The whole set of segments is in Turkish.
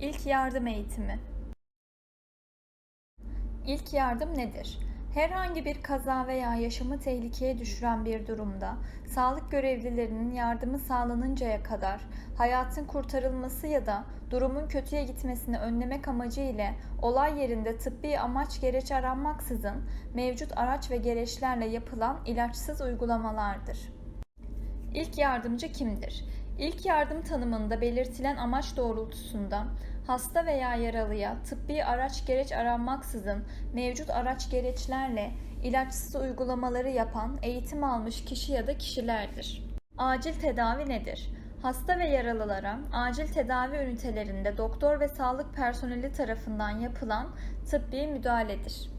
İlk yardım eğitimi. İlk yardım nedir? Herhangi bir kaza veya yaşamı tehlikeye düşüren bir durumda sağlık görevlilerinin yardımı sağlanıncaya kadar hayatın kurtarılması ya da durumun kötüye gitmesini önlemek amacı ile olay yerinde tıbbi amaç gereç aranmaksızın mevcut araç ve gereçlerle yapılan ilaçsız uygulamalardır. İlk yardımcı kimdir? İlk yardım tanımında belirtilen amaç doğrultusunda hasta veya yaralıya tıbbi araç gereç aranmaksızın mevcut araç gereçlerle ilaçsız uygulamaları yapan eğitim almış kişi ya da kişilerdir. Acil tedavi nedir? Hasta ve yaralılara acil tedavi ünitelerinde doktor ve sağlık personeli tarafından yapılan tıbbi müdahaledir.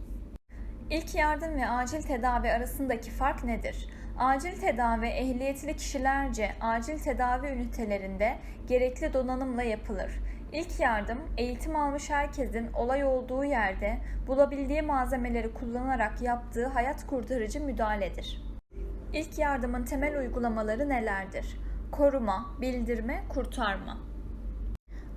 İlk yardım ve acil tedavi arasındaki fark nedir? Acil tedavi ehliyetli kişilerce acil tedavi ünitelerinde gerekli donanımla yapılır. İlk yardım eğitim almış herkesin olay olduğu yerde bulabildiği malzemeleri kullanarak yaptığı hayat kurtarıcı müdahaledir. İlk yardımın temel uygulamaları nelerdir? Koruma, bildirme, kurtarma.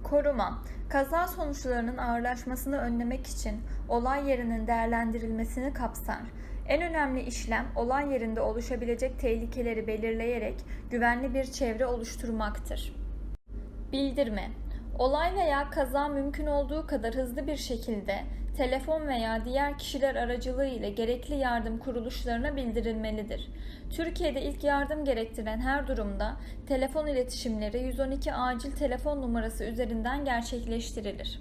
Koruma, kaza sonuçlarının ağırlaşmasını önlemek için olay yerinin değerlendirilmesini kapsar. En önemli işlem olay yerinde oluşabilecek tehlikeleri belirleyerek güvenli bir çevre oluşturmaktır. Bildirme, olay veya kaza mümkün olduğu kadar hızlı bir şekilde telefon veya diğer kişiler aracılığı ile gerekli yardım kuruluşlarına bildirilmelidir. Türkiye'de ilk yardım gerektiren her durumda telefon iletişimleri 112 acil telefon numarası üzerinden gerçekleştirilir.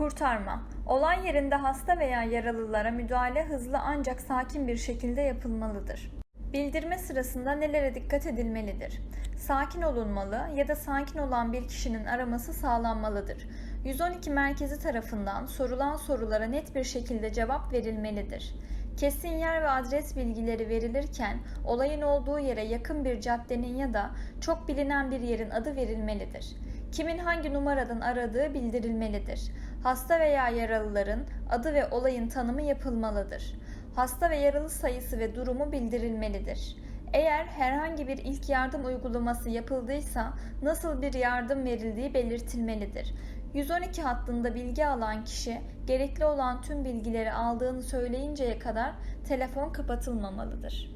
Kurtarma. Olay yerinde hasta veya yaralılara müdahale hızlı ancak sakin bir şekilde yapılmalıdır. Bildirme sırasında nelere dikkat edilmelidir? Sakin olunmalı ya da sakin olan bir kişinin araması sağlanmalıdır. 112 merkezi tarafından sorulan sorulara net bir şekilde cevap verilmelidir. Kesin yer ve adres bilgileri verilirken olayın olduğu yere yakın bir caddenin ya da çok bilinen bir yerin adı verilmelidir. Kimin hangi numaradan aradığı bildirilmelidir. Hasta veya yaralıların adı ve olayın tanımı yapılmalıdır. Hasta ve yaralı sayısı ve durumu bildirilmelidir. Eğer herhangi bir ilk yardım uygulaması yapıldıysa nasıl bir yardım verildiği belirtilmelidir. 112 hattında bilgi alan kişi gerekli olan tüm bilgileri aldığını söyleyinceye kadar telefon kapatılmamalıdır.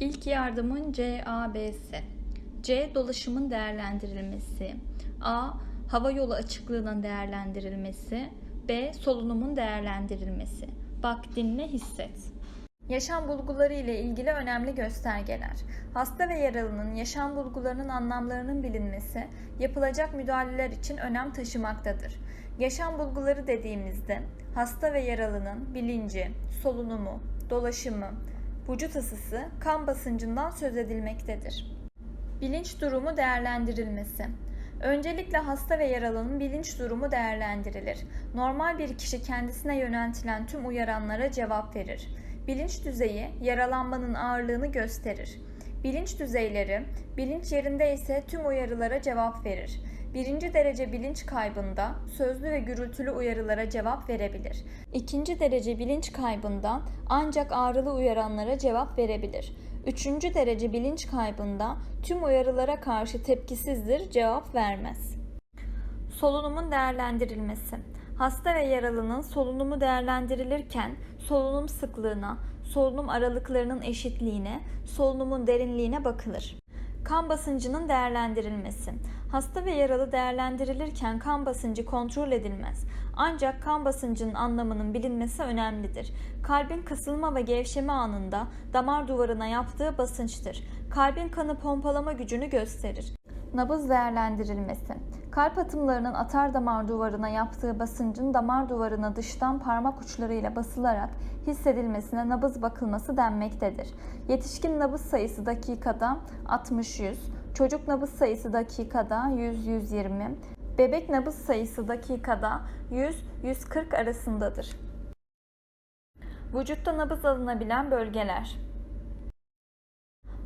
İlk yardımın CAB'si C. Dolaşımın değerlendirilmesi A. Hava yolu açıklığının değerlendirilmesi B. Solunumun değerlendirilmesi Bak, dinle, hisset. Yaşam bulguları ile ilgili önemli göstergeler. Hasta ve yaralının yaşam bulgularının anlamlarının bilinmesi yapılacak müdahaleler için önem taşımaktadır. Yaşam bulguları dediğimizde hasta ve yaralının bilinci, solunumu, dolaşımı, vücut ısısı, kan basıncından söz edilmektedir. Bilinç durumu değerlendirilmesi. Öncelikle hasta ve yaralının bilinç durumu değerlendirilir. Normal bir kişi kendisine yöneltilen tüm uyaranlara cevap verir. Bilinç düzeyi yaralanmanın ağırlığını gösterir. Bilinç düzeyleri bilinç yerinde ise tüm uyarılara cevap verir. Birinci derece bilinç kaybında sözlü ve gürültülü uyarılara cevap verebilir. İkinci derece bilinç kaybında ancak ağrılı uyaranlara cevap verebilir. Üçüncü derece bilinç kaybında tüm uyarılara karşı tepkisizdir, cevap vermez. Solunumun değerlendirilmesi. Hasta ve yaralının solunumu değerlendirilirken solunum sıklığına, solunum aralıklarının eşitliğine, solunumun derinliğine bakılır. Kan basıncının değerlendirilmesi. Hasta ve yaralı değerlendirilirken kan basıncı kontrol edilmez. Ancak kan basıncının anlamının bilinmesi önemlidir. Kalbin kısılma ve gevşeme anında damar duvarına yaptığı basınçtır. Kalbin kanı pompalama gücünü gösterir. Nabız değerlendirilmesi. Kalp atımlarının atar damar duvarına yaptığı basıncın damar duvarına dıştan parmak uçlarıyla basılarak hissedilmesine nabız bakılması denmektedir. Yetişkin nabız sayısı dakikada 60-100, çocuk nabız sayısı dakikada 100-120, bebek nabız sayısı dakikada 100-140 arasındadır. Vücutta nabız alınabilen bölgeler.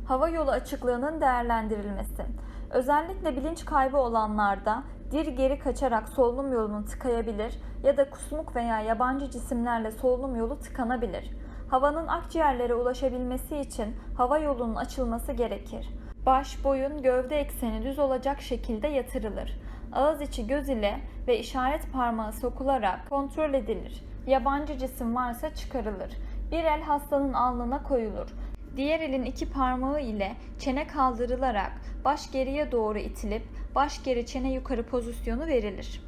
Hava yolu açıklığının değerlendirilmesi. Özellikle bilinç kaybı olanlarda dir geri kaçarak solunum yolunu tıkayabilir ya da kusmuk veya yabancı cisimlerle solunum yolu tıkanabilir. Havanın akciğerlere ulaşabilmesi için hava yolunun açılması gerekir. Baş, boyun, gövde ekseni düz olacak şekilde yatırılır. Ağız içi göz ile ve işaret parmağı sokularak kontrol edilir. Yabancı cisim varsa çıkarılır. Bir el hastanın alnına koyulur. Diğer elin iki parmağı ile çene kaldırılarak baş geriye doğru itilip baş geri çene yukarı pozisyonu verilir.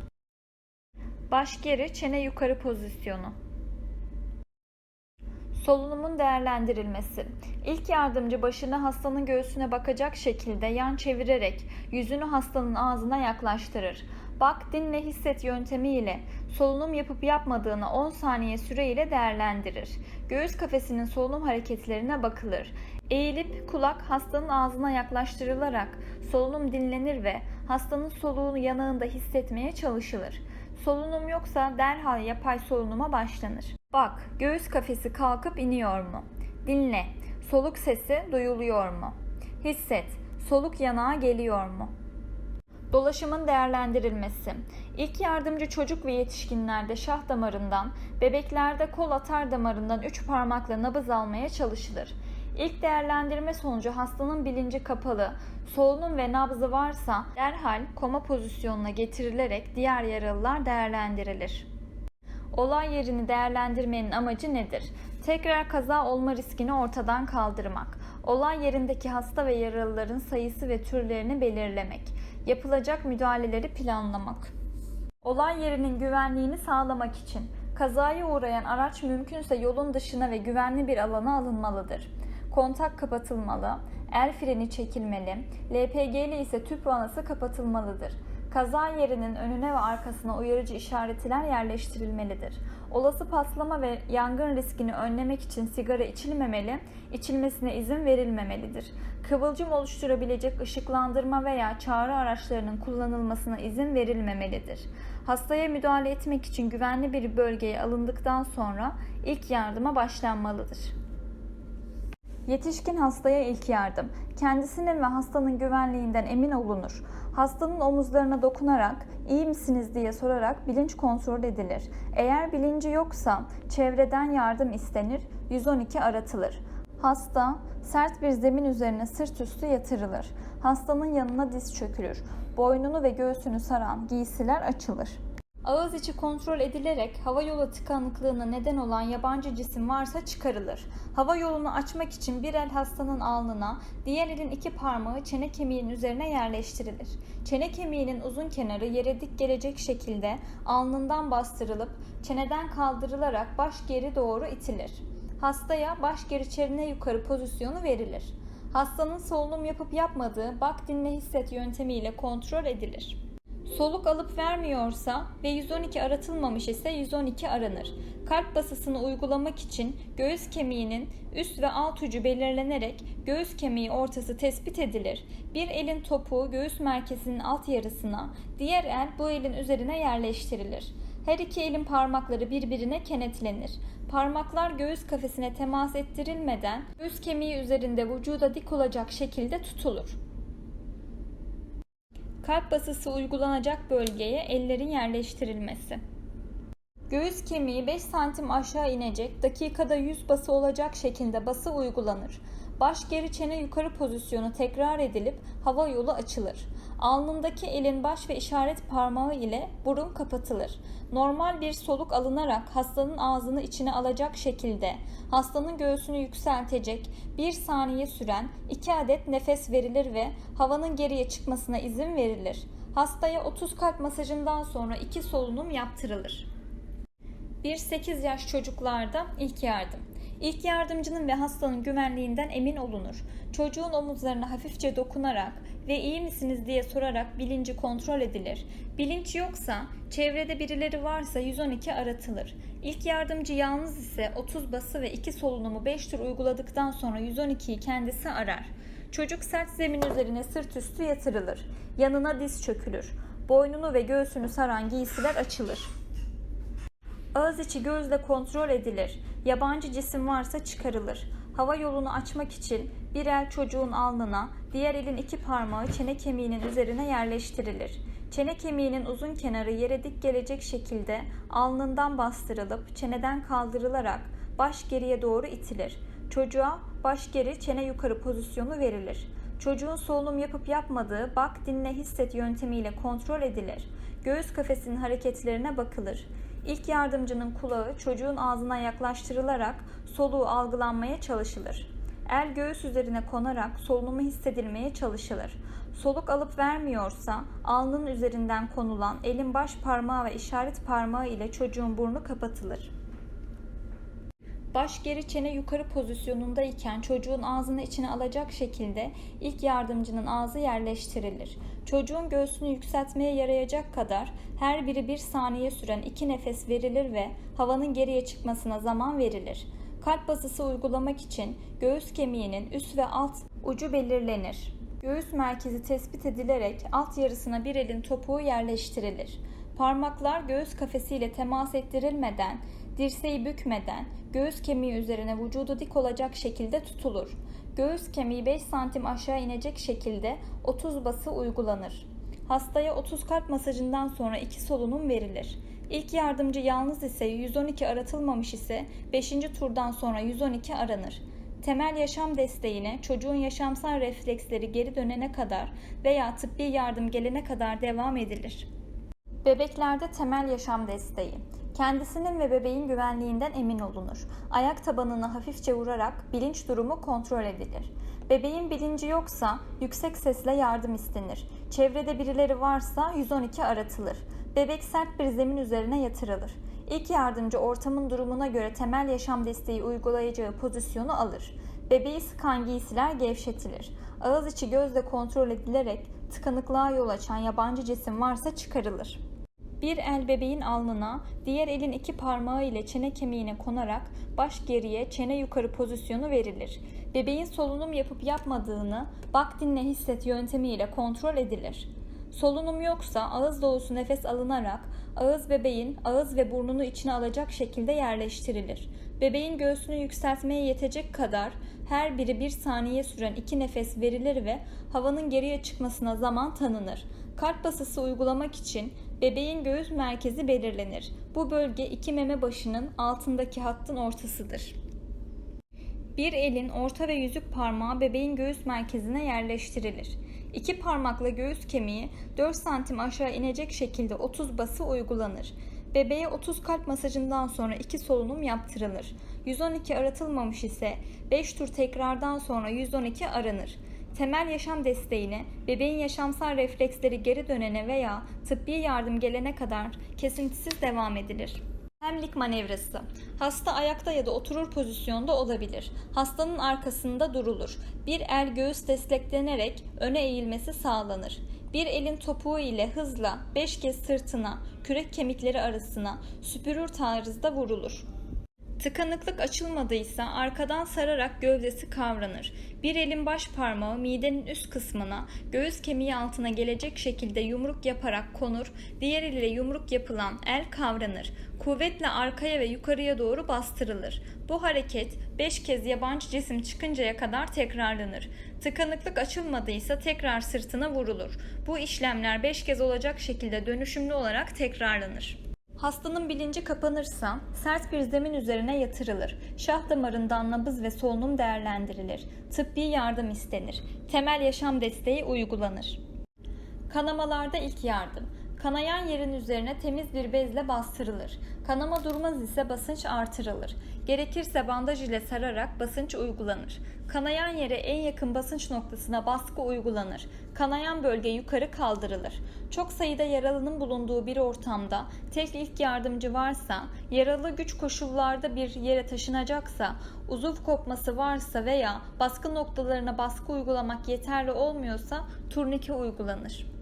Baş geri çene yukarı pozisyonu. Solunumun değerlendirilmesi. İlk yardımcı başını hastanın göğsüne bakacak şekilde yan çevirerek yüzünü hastanın ağzına yaklaştırır. Bak, dinle, hisset yöntemiyle solunum yapıp yapmadığını 10 saniye süreyle değerlendirir. Göğüs kafesinin solunum hareketlerine bakılır. Eğilip kulak hastanın ağzına yaklaştırılarak solunum dinlenir ve hastanın soluğunu yanağında hissetmeye çalışılır. Solunum yoksa derhal yapay solunuma başlanır. Bak, göğüs kafesi kalkıp iniyor mu? Dinle, soluk sesi duyuluyor mu? Hisset, soluk yanağa geliyor mu? Dolaşımın değerlendirilmesi. İlk yardımcı çocuk ve yetişkinlerde şah damarından, bebeklerde kol atar damarından 3 parmakla nabız almaya çalışılır. İlk değerlendirme sonucu hastanın bilinci kapalı, solunum ve nabzı varsa derhal koma pozisyonuna getirilerek diğer yaralılar değerlendirilir. Olay yerini değerlendirmenin amacı nedir? Tekrar kaza olma riskini ortadan kaldırmak, olay yerindeki hasta ve yaralıların sayısı ve türlerini belirlemek, yapılacak müdahaleleri planlamak. Olay yerinin güvenliğini sağlamak için kazaya uğrayan araç mümkünse yolun dışına ve güvenli bir alana alınmalıdır. Kontak kapatılmalı, el freni çekilmeli, LPG'li ise tüp vanası kapatılmalıdır. Kaza yerinin önüne ve arkasına uyarıcı işaretler yerleştirilmelidir. Olası patlama ve yangın riskini önlemek için sigara içilmemeli, içilmesine izin verilmemelidir. Kıvılcım oluşturabilecek ışıklandırma veya çağrı araçlarının kullanılmasına izin verilmemelidir. Hastaya müdahale etmek için güvenli bir bölgeye alındıktan sonra ilk yardıma başlanmalıdır. Yetişkin hastaya ilk yardım. Kendisinin ve hastanın güvenliğinden emin olunur. Hastanın omuzlarına dokunarak iyi misiniz diye sorarak bilinç kontrol edilir. Eğer bilinci yoksa çevreden yardım istenir, 112 aratılır. Hasta sert bir zemin üzerine sırt üstü yatırılır. Hastanın yanına diz çökülür. Boynunu ve göğsünü saran giysiler açılır. Ağız içi kontrol edilerek hava yolu tıkanıklığına neden olan yabancı cisim varsa çıkarılır. Hava yolunu açmak için bir el hastanın alnına, diğer elin iki parmağı çene kemiğinin üzerine yerleştirilir. Çene kemiğinin uzun kenarı yere dik gelecek şekilde alnından bastırılıp çeneden kaldırılarak baş geri doğru itilir. Hastaya baş geri çene yukarı pozisyonu verilir. Hastanın solunum yapıp yapmadığı bak dinle hisset yöntemiyle kontrol edilir. Soluk alıp vermiyorsa ve 112 aratılmamış ise 112 aranır. Kalp basısını uygulamak için göğüs kemiğinin üst ve alt ucu belirlenerek göğüs kemiği ortası tespit edilir. Bir elin topuğu göğüs merkezinin alt yarısına, diğer el bu elin üzerine yerleştirilir. Her iki elin parmakları birbirine kenetlenir. Parmaklar göğüs kafesine temas ettirilmeden göğüs kemiği üzerinde vücuda dik olacak şekilde tutulur. Kalp basısı uygulanacak bölgeye ellerin yerleştirilmesi. Göğüs kemiği 5 santim aşağı inecek, dakikada 100 bası olacak şekilde bası uygulanır. Baş geri çene yukarı pozisyonu tekrar edilip hava yolu açılır. Alnındaki elin baş ve işaret parmağı ile burun kapatılır. Normal bir soluk alınarak hastanın ağzını içine alacak şekilde hastanın göğsünü yükseltecek bir saniye süren 2 adet nefes verilir ve havanın geriye çıkmasına izin verilir. Hastaya 30 kalp masajından sonra 2 solunum yaptırılır. 1-8 yaş çocuklarda ilk yardım. İlk yardımcının ve hastanın güvenliğinden emin olunur. Çocuğun omuzlarına hafifçe dokunarak ve iyi misiniz diye sorarak bilinci kontrol edilir. Bilinç yoksa, çevrede birileri varsa 112 aratılır. İlk yardımcı yalnız ise 30 bası ve 2 solunumu 5 tur uyguladıktan sonra 112'yi kendisi arar. Çocuk sert zemin üzerine sırt üstü yatırılır. Yanına diz çökülür. Boynunu ve göğsünü saran giysiler açılır. Ağız içi gözle kontrol edilir. Yabancı cisim varsa çıkarılır. Hava yolunu açmak için bir el çocuğun alnına, diğer elin iki parmağı çene kemiğinin üzerine yerleştirilir. Çene kemiğinin uzun kenarı yere dik gelecek şekilde alnından bastırılıp çeneden kaldırılarak baş geriye doğru itilir. Çocuğa baş geri çene yukarı pozisyonu verilir. çocuğun solunum yapıp yapmadığı bak, dinle, hisset yöntemiyle kontrol edilir. Göğüs kafesinin hareketlerine bakılır. İlk yardımcının kulağı çocuğun ağzına yaklaştırılarak soluğu algılanmaya çalışılır. El göğüs üzerine konarak solunumu hissedilmeye çalışılır. Soluk alıp vermiyorsa alnının üzerinden konulan elin baş parmağı ve işaret parmağı ile çocuğun burnu kapatılır. Baş geri çene yukarı pozisyonunda iken çocuğun ağzını içine alacak şekilde ilk yardımcının ağzı yerleştirilir. Çocuğun göğsünü yükseltmeye yarayacak kadar her biri bir saniye süren iki nefes verilir ve havanın geriye çıkmasına zaman verilir. Kalp basısı uygulamak için göğüs kemiğinin üst ve alt ucu belirlenir. Göğüs merkezi tespit edilerek alt yarısına bir elin topuğu yerleştirilir. Parmaklar göğüs kafesiyle temas ettirilmeden, dirseği bükmeden, göğüs kemiği üzerine vücudu dik olacak şekilde tutulur. Göğüs kemiği 5 santim aşağı inecek şekilde 30 bası uygulanır. Hastaya 30 kalp masajından sonra 2 solunum verilir. İlk yardımcı yalnız ise 112 aratılmamış ise 5. turdan sonra 112 aranır. Temel yaşam desteğine çocuğun yaşamsal refleksleri geri dönene kadar veya tıbbi yardım gelene kadar devam edilir. Bebeklerde temel yaşam desteği. Kendisinin ve bebeğin güvenliğinden emin olunur. Ayak tabanını hafifçe vurarak bilinç durumu kontrol edilir. Bebeğin bilinci yoksa yüksek sesle yardım istenir. Çevrede birileri varsa 112 aratılır. Bebek sert bir zemin üzerine yatırılır. İlk yardımcı ortamın durumuna göre temel yaşam desteği uygulayacağı pozisyonu alır. Bebeği sıkan giysiler gevşetilir. Ağız içi gözle kontrol edilerek tıkanıklığa yol açan yabancı cisim varsa çıkarılır. Bir el bebeğin alnına, diğer elin iki parmağı ile çene kemiğine konarak baş geriye, çene yukarı pozisyonu verilir. Bebeğin solunum yapıp yapmadığını bak dinle hisset yöntemiyle kontrol edilir. Solunum yoksa ağız dolusu nefes alınarak ağız bebeğin ağız ve burnunu içine alacak şekilde yerleştirilir. Bebeğin göğsünü yükseltmeye yetecek kadar her biri bir saniye süren iki nefes verilir ve havanın geriye çıkmasına zaman tanınır. Kalp basısı uygulamak için bebeğin göğüs merkezi belirlenir. Bu bölge iki meme başının altındaki hattın ortasıdır. Bir elin orta ve yüzük parmağı bebeğin göğüs merkezine yerleştirilir. İki parmakla göğüs kemiği 4 santim aşağı inecek şekilde 30 bası uygulanır. Bebeğe 30 kalp masajından sonra 2 solunum yaptırılır. 112 aratılmamış ise 5 tur tekrardan sonra 112 aranır. Temel yaşam desteğine, bebeğin yaşamsal refleksleri geri dönene veya tıbbi yardım gelene kadar kesintisiz devam edilir. Hemlik manevrası. Hasta ayakta ya da oturur pozisyonda olabilir. Hastanın arkasında durulur. Bir el göğüs desteklenerek öne eğilmesi sağlanır. Bir elin topuğu ile hızla 5 kez sırtına, kürek kemikleri arasına süpürür tarzda vurulur. Tıkanıklık açılmadıysa arkadan sararak gövdesi kavranır. Bir elin baş parmağı midenin üst kısmına, göğüs kemiği altına gelecek şekilde yumruk yaparak konur, diğer ile yumruk yapılan el kavranır. Kuvvetle arkaya ve yukarıya doğru bastırılır. Bu hareket 5 kez yabancı cisim çıkıncaya kadar tekrarlanır. Tıkanıklık açılmadıysa tekrar sırtına vurulur. Bu işlemler 5 kez olacak şekilde dönüşümlü olarak tekrarlanır. Hastanın bilinci kapanırsa sert bir zemin üzerine yatırılır. Şah damarından nabız ve solunum değerlendirilir. Tıbbi yardım istenir. Temel yaşam desteği uygulanır. Kanamalarda ilk yardım. Kanayan yerin üzerine temiz bir bezle bastırılır. Kanama durmaz ise basınç artırılır. Gerekirse bandaj ile sararak basınç uygulanır. Kanayan yere en yakın basınç noktasına baskı uygulanır. Kanayan bölge yukarı kaldırılır. Çok sayıda yaralının bulunduğu bir ortamda tek ilk yardımcı varsa, yaralı güç koşullarda bir yere taşınacaksa, uzuv kopması varsa veya baskı noktalarına baskı uygulamak yeterli olmuyorsa turnike uygulanır.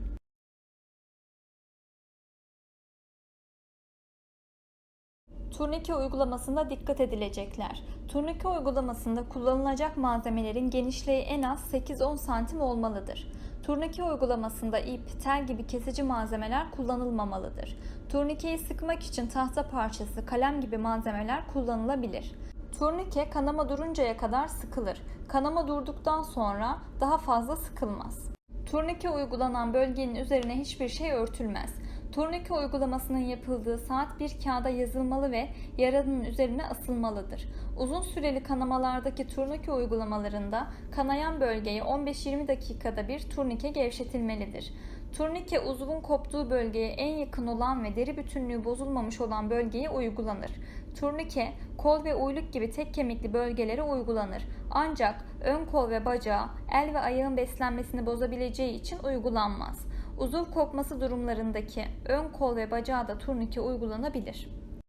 Turnike uygulamasında dikkat edilecekler. Turnike uygulamasında kullanılacak malzemelerin genişliği en az 8-10 santim olmalıdır. Turnike uygulamasında ip, tel gibi kesici malzemeler kullanılmamalıdır. Turnikeyi sıkmak için tahta parçası, kalem gibi malzemeler kullanılabilir. Turnike kanama duruncaya kadar sıkılır. Kanama durduktan sonra daha fazla sıkılmaz. Turnike uygulanan bölgenin üzerine hiçbir şey örtülmez. Turnike uygulamasının yapıldığı saat bir kağıda yazılmalı ve yaranın üzerine asılmalıdır. Uzun süreli kanamalardaki turnike uygulamalarında kanayan bölgeye 15-20 dakikada bir turnike gevşetilmelidir. Turnike uzvun koptuğu bölgeye en yakın olan ve deri bütünlüğü bozulmamış olan bölgeye uygulanır. Turnike, kol ve uyluk gibi tek kemikli bölgelere uygulanır. Ancak ön kol ve bacağı, el ve ayağın beslenmesini bozabileceği için uygulanmaz. Uzuv kopması durumlarındaki ön kol ve bacağa da turnike uygulanabilir.